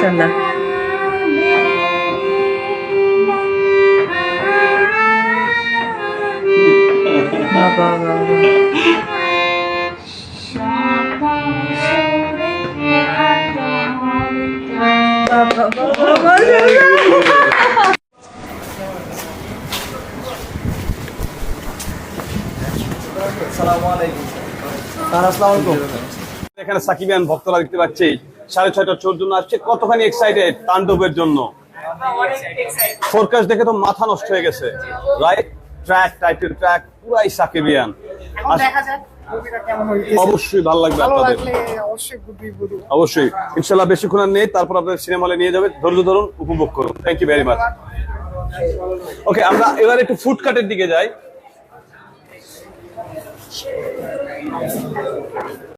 সমস্যা না সাকিবিয়ান ভক্তরা দেখতে পাচ্ছি সাড়ে ছয়টা চোর জন্য আসছে। কতখানি এক্সাইটেড তাণ্ডবের জন্য? ফোরকাস্ট দেখে তো মাথা নষ্ট হয়ে গেছে। রাইট ট্র্যাক টাইটেল ট্র্যাক পুরাই সাকিবিয়ান। অবশ্যই ভালো লাগবে আপনাদের। অবশ্যই ইনশাল্লাহ বেশিক্ষণ নেই তারপর আপনাদের সিনেমা হলে নিয়ে যাবে। ধৈর্য ধরুন উপভোগ করুন। Thank you very much okay আমরা এবার একটু ফুড কাটের দিকে যাই।